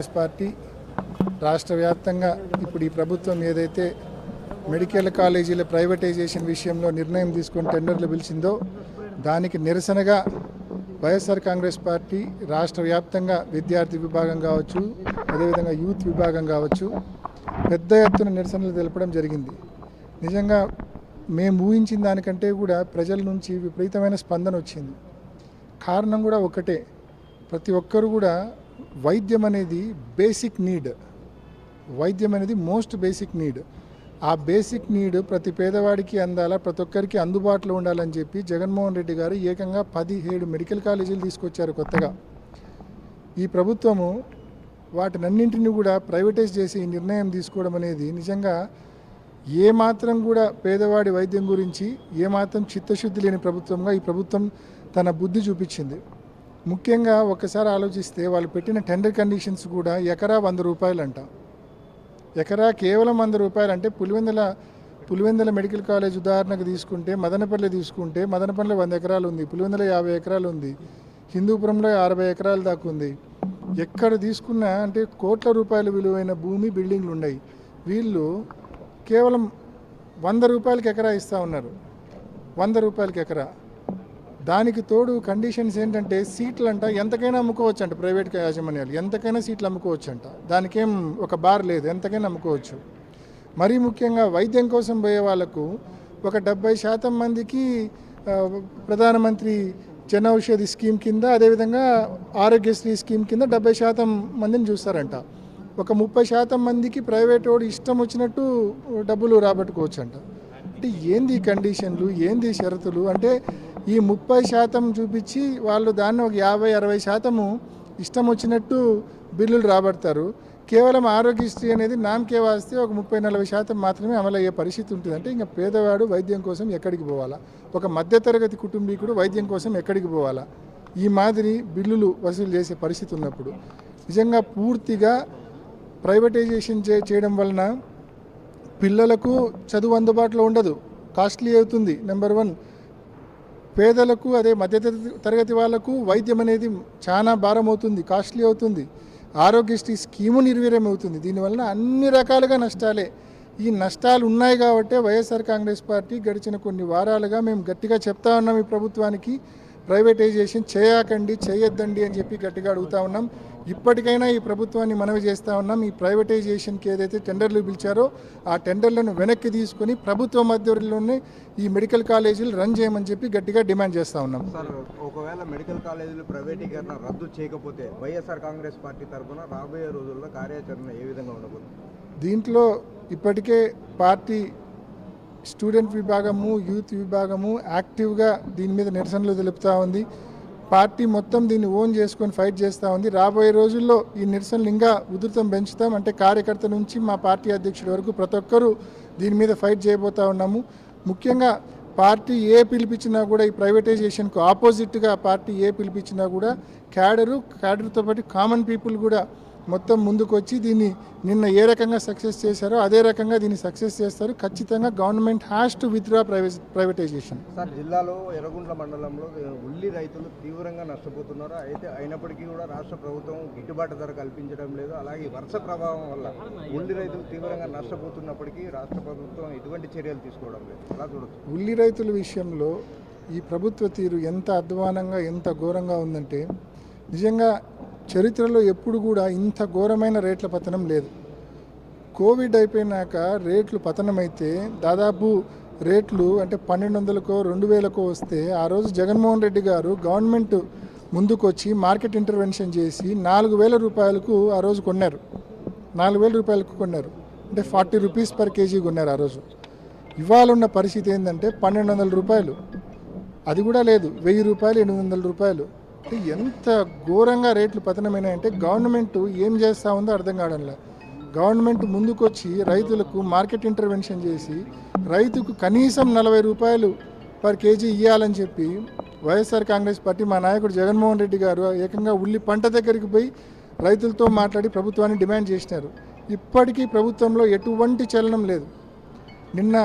Congress party రాష్ట్ర వ్యాప్తంగా ఇప్పుడు ఈ ప్రభుత్వం ఏదైతే మెడికల్ కాలేజీల ప్రైవేటైజేషన్ విషయంలో నిర్ణయం తీసుకొని టెండర్లు పిలిచిందో దానికి నిరసనగా వైఎస్ఆర్ కాంగ్రెస్ పార్టీ రాష్ట్ర వ్యాప్తంగా విద్యార్థి విభాగం కావచ్చు అదేవిధంగా యూత్ విభాగం కావచ్చు పెద్ద ఎత్తున నిరసనలు తెలపడం జరిగింది. నిజంగా మేము ఊహించిన దానికంటే కూడా ప్రజల నుంచి విపరీతమైన స్పందన వచ్చింది. కారణం కూడా ఒకటే ప్రతి ఒక్కరు కూడా వైద్యం అనేది బేసిక్ నీడ్. వైద్యం అనేది మోస్ట్ బేసిక్ నీడ్. ఆ బేసిక్ నీడ్ ప్రతి పేదవాడికి అందాలా ప్రతి ఒక్కరికి అందుబాటులో ఉండాలని చెప్పి జగన్మోహన్ రెడ్డి గారు ఏకంగా పదిహేడు మెడికల్ కాలేజీలు తీసుకొచ్చారు కొత్తగా. ఈ ప్రభుత్వము వాటినన్నింటినీ కూడా ప్రైవేటైజ్ చేసి ఈ నిర్ణయం తీసుకోవడం అనేది నిజంగా ఏమాత్రం కూడా పేదవాడి వైద్యం గురించి ఏమాత్రం చిత్తశుద్ధి లేని ప్రభుత్వంగా ఈ ప్రభుత్వం తన బుద్ధి చూపించింది. ముఖ్యంగా ఒక్కసారి ఆలోచిస్తే వాళ్ళు పెట్టిన టెండర్ కండిషన్స్ కూడా ఎకరా వంద రూపాయలు అంట ఎకరా కేవలం వంద రూపాయలు అంటే పులివెందుల పులివెందుల మెడికల్ కాలేజ్ ఉదాహరణకు తీసుకుంటే మదనపల్లి తీసుకుంటే మదనపల్లి వంద ఎకరాలు ఉంది పులివెందుల యాభై ఎకరాలు ఉంది హిందూపురంలో అరవై ఎకరాల దాకా ఉంది. ఎక్కడ తీసుకున్నా అంటే కోట్ల రూపాయల విలువైన భూమి బిల్డింగ్లు ఉన్నాయి వీళ్ళు కేవలం వంద రూపాయలకి ఎకరా ఇస్తూ ఉన్నారు. వంద రూపాయలకి ఎకరా. దానికి తోడు కండిషన్స్ ఏంటంటే సీట్లు అంట ఎంతకైనా అమ్ముకోవచ్చు అంట ప్రైవేట్ యాజమాన్యాలు. ఎంతకైనా సీట్లు అమ్ముకోవచ్చు అంట దానికేం ఒక బార్ లేదు ఎంతకైనా అమ్ముకోవచ్చు. మరీ ముఖ్యంగా వైద్యం కోసం పోయే వాళ్ళకు ఒక డెబ్బై శాతం మందికి ప్రధానమంత్రి జన ఔషధి స్కీమ్ కింద అదేవిధంగా ఆరోగ్యశ్రీ స్కీమ్ కింద డెబ్బై శాతం మందిని చూస్తారంట. ఒక ముప్పై శాతం మందికి ప్రైవేట్ వాడు ఇష్టం వచ్చినట్టు డబ్బులు రాబట్టుకోవచ్చు అంట అంటే ఏంది కండిషన్లు ఏంది షరతులు? అంటే ఈ ముప్పై శాతం చూపించి వాళ్ళు దాన్ని ఒక యాభై అరవై శాతము ఇష్టం వచ్చినట్టు బిల్లులు రాబడతారు. కేవలం ఆరోగ్యశ్రీ అనేది నామకే వాస్తే ఒక ముప్పై నలభై శాతం మాత్రమే అమలయ్యే పరిస్థితి ఉంటుంది. అంటే ఇంకా పేదవాడు వైద్యం కోసం ఎక్కడికి పోవాలా? ఒక మధ్యతరగతి కుటుంబీకుడు వైద్యం కోసం ఎక్కడికి పోవాలా? ఈ మాదిరి బిల్లులు వసూలు చేసే పరిస్థితి ఉన్నప్పుడు నిజంగా పూర్తిగా ప్రైవేటైజేషన్ చే చేయడం వలన పిల్లలకు చదువు అందుబాటులో ఉండదు. కాస్ట్లీ అవుతుంది నెంబర్ వన్. పేదలకు అదే మధ్య తరగతి వాళ్ళకు వైద్యం అనేది చాలా భారం అవుతుంది కాస్ట్లీ అవుతుంది. ఆరోగ్యశ్రీ స్కీము నిర్వీర్యం అవుతుంది దీనివల్ల అన్ని రకాలుగా నష్టాలే. ఈ నష్టాలు ఉన్నాయి కాబట్టే వైఎస్ఆర్ కాంగ్రెస్ పార్టీ గడిచిన కొన్ని వారాలుగా మేము గట్టిగా చెప్తా ఉన్నాం ఈ ప్రభుత్వానికి. ప్రైవేటైజేషన్ చేయకండి చేయొద్దండి అని చెప్పి గట్టిగా అడుగుతా ఉన్నాం. ఇప్పటికైనా ఈ ప్రభుత్వాన్ని మనవి చేస్తూ ఉన్నాం. ఈ ప్రైవేటైజేషన్కి ఏదైతే టెండర్లు పిలిచారో ఆ టెండర్లను వెనక్కి తీసుకొని ప్రభుత్వ మధ్యలోనే ఈ మెడికల్ కాలేజీలు రన్ చేయమని చెప్పి గట్టిగా డిమాండ్ చేస్తూ ఉన్నాం. సార్ ఒకవేళ మెడికల్ కాలేజీలు ప్రైవేటీకరణ రద్దు చేయకపోతే వైఎస్ఆర్ కాంగ్రెస్ పార్టీ తరఫున రాబోయే రోజుల్లో కార్యాచరణ ఏ విధంగా ఉండబోతుంది? దీంట్లో ఇప్పటికే పార్టీ స్టూడెంట్ విభాగము యూత్ విభాగము యాక్టివ్గా దీని మీద నిరసనలు తెలుపుతూ ఉంది. పార్టీ మొత్తం దీన్ని ఓన్ చేసుకొని ఫైట్ చేస్తూ ఉంది. రాబోయే రోజుల్లో ఈ నిరసనలు ఇంకా ఉధృతం పెంచుతాం. అంటే కార్యకర్త నుంచి మా పార్టీ అధ్యక్షుడి వరకు ప్రతి ఒక్కరూ దీని మీద ఫైట్ చేయబోతా ఉన్నాము. ముఖ్యంగా పార్టీ ఏ పిలిపించినా కూడా ఈ ప్రైవేటైజేషన్కు ఆపోజిట్గా పార్టీ ఏ పిలిపించినా కూడా క్యాడరు క్యాడర్తో పాటు కామన్ పీపుల్ కూడా మొత్తం ముందుకు వచ్చి దీన్ని నిన్న ఏ రకంగా సక్సెస్ చేశారో అదే రకంగా దీన్ని సక్సెస్ చేస్తారు. ఖచ్చితంగా గవర్నమెంట్ హ్యాస్ టు విత్డ్రా ప్రైవే ప్రైవేటైజేషన్ సార్ జిల్లాలో ఎర్రగుంట్ల మండలంలో ఉల్లి రైతులు తీవ్రంగా నష్టపోతున్నారు. అయితే అయినప్పటికీ కూడా రాష్ట్ర ప్రభుత్వం గిట్టుబాటు ధర కల్పించడం లేదు. అలాగే వర్ష ప్రభావం వల్ల ఉల్లి రైతులు తీవ్రంగా నష్టపోతున్నప్పటికీ రాష్ట్ర ప్రభుత్వం ఎటువంటి చర్యలు తీసుకోవడం లేదు. అలా చూడొచ్చు? ఉల్లి రైతుల విషయంలో ఈ ప్రభుత్వ తీరు ఎంత అధ్వానంగా ఎంత ఘోరంగా ఉందంటే నిజంగా చరిత్రలో ఎప్పుడు కూడా ఇంత ఘోరమైన రేట్ల పతనం లేదు. కోవిడ్ అయిపోయినాక రేట్లు పతనమైతే దాదాపు రేట్లు అంటే పన్నెండు వందలకో రెండు వేలకో వస్తే ఆ రోజు జగన్మోహన్ రెడ్డి గారు గవర్నమెంట్ ముందుకొచ్చి మార్కెట్ ఇంటర్వెన్షన్ చేసి నాలుగు వేల రూపాయలకు ఆ రోజు కొన్నారు. నాలుగు వేల రూపాయలకు కొన్నారు. అంటే ఫార్టీ రూపీస్ పర్ కేజీ కొన్నారు ఆ రోజు. ఇవాళ ఉన్న పరిస్థితి ఏంటంటే పన్నెండు వందల రూపాయలు. అది కూడా లేదు. వెయ్యి రూపాయలు ఎనిమిది వందల రూపాయలు. ఎంత ఘోరంగా రేట్లు పతనమైనాయంటే గవర్నమెంట్ ఏం చేస్తూ ఉందో అర్థం కావడంలా. గవర్నమెంట్ ముందుకొచ్చి రైతులకు మార్కెట్ ఇంటర్వెన్షన్ చేసి రైతుకు కనీసం నలభై రూపాయలు పర్ కేజీ ఇవ్వాలని చెప్పి వైఎస్ఆర్ కాంగ్రెస్ పార్టీ మా నాయకుడు జగన్మోహన్ రెడ్డి గారు ఏకంగా ఉల్లి పంట దగ్గరికి పోయి రైతులతో మాట్లాడి ప్రభుత్వాన్ని డిమాండ్ చేసినారు. ఇప్పటికీ ప్రభుత్వంలో ఎటువంటి చలనం లేదు. నిన్న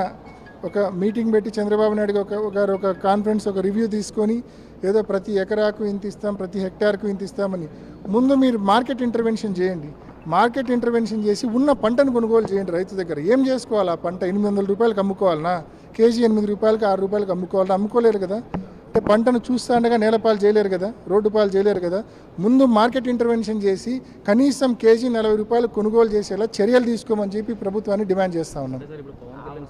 ఒక మీటింగ్ పెట్టి చంద్రబాబు నాయుడు ఒక గారు ఒక కాన్ఫరెన్స్ ఒక రివ్యూ తీసుకొని ఏదో ప్రతి ఎకరాకు ఇంత ఇస్తాం ప్రతి హెక్టార్కు ఇంత ఇస్తామని. ముందు మీరు మార్కెట్ ఇంటర్వెన్షన్ చేయండి. మార్కెట్ ఇంటర్వెన్షన్ చేసి ఉన్న పంటను కొనుగోలు చేయండి రైతు దగ్గర. ఏం చేసుకోవాలి ఆ పంట? ఎనిమిది వందల రూపాయలకు అమ్ముకోవాలనా? కేజీ ఎనిమిది రూపాయలకి ఆరు రూపాయలకి అమ్ముకోవాలన్నా అమ్ముకోలేరు కదా. అంటే పంటను చూస్తా ఉండగా నేలపాలు చేయలేరు కదా. రోడ్డు పాలు చేయలేరు కదా. ముందు మార్కెట్ ఇంటర్వెన్షన్ చేసి కనీసం కేజీ నలభై రూపాయలు కొనుగోలు చేసేలా చర్యలు తీసుకోమని చెప్పి ప్రభుత్వాన్ని డిమాండ్ చేస్తా ఉన్నాం.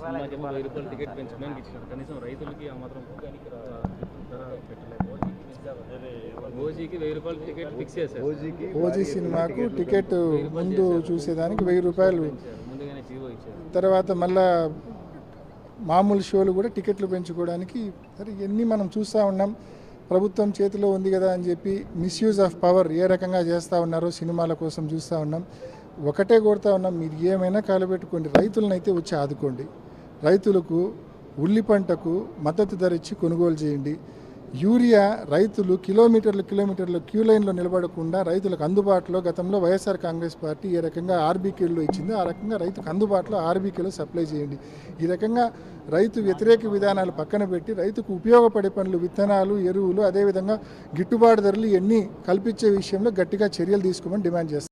వెయ్యి రూపాయలు టికెట్ పెంచడానికి ఇచ్చినారు కనీసం రైతులకి ఆ మాత్రం ధర పెట్టలేదు. ఓజీకి వెయ్యి రూపాయలు టికెట్ ఫిక్స్ చేశారు. ఓజీకి ఓజీ సినిమాకు టికెట్ ముందు చూసేదానికి వెయ్యి రూపాయలు ముందుగానే జీవో ఇచ్చారు. తర్వాత మళ్ళా మామూలు షోలు కూడా టికెట్లు పెంచుకోవడానికి సరే ఇవన్నీ మనం చూస్తూ ఉన్నాం. ప్రభుత్వం చేతిలో ఉంది కదా అని చెప్పి మిస్యూజ్ ఆఫ్ పవర్ ఏ రకంగా చేస్తూ ఉన్నారో సినిమాల కోసం చూస్తూ ఉన్నాం. ఒకటే కోరుతా ఉన్నాం మీరు ఏమైనా కాలబెట్టుకోండి రైతులనైతే వచ్చి ఆదుకోండి. రైతులకు ఉల్లి పంటకు మద్దతు ధర ఇచ్చి కొనుగోలు చేయండి. యూరియా రైతులు కిలోమీటర్లు కిలోమీటర్లు క్యూ లైన్లో నిలబడకుండా రైతులకు అందుబాటులో గతంలో వైఎస్ఆర్ కాంగ్రెస్ పార్టీ ఏ రకంగా ఆర్బీకేలో ఇచ్చిందో ఆ రకంగా రైతుకు అందుబాటులో ఆర్బీకేలో సప్లై చేయండి. ఈ రకంగా రైతు వ్యతిరేక విధానాలు పక్కన పెట్టి రైతుకు ఉపయోగపడే పనులు విత్తనాలు ఎరువులు అదేవిధంగా గిట్టుబాటు ధరలు ఇవన్నీ కల్పించే విషయంలో గట్టిగా చర్యలు తీసుకోమని డిమాండ్ చేస్తారు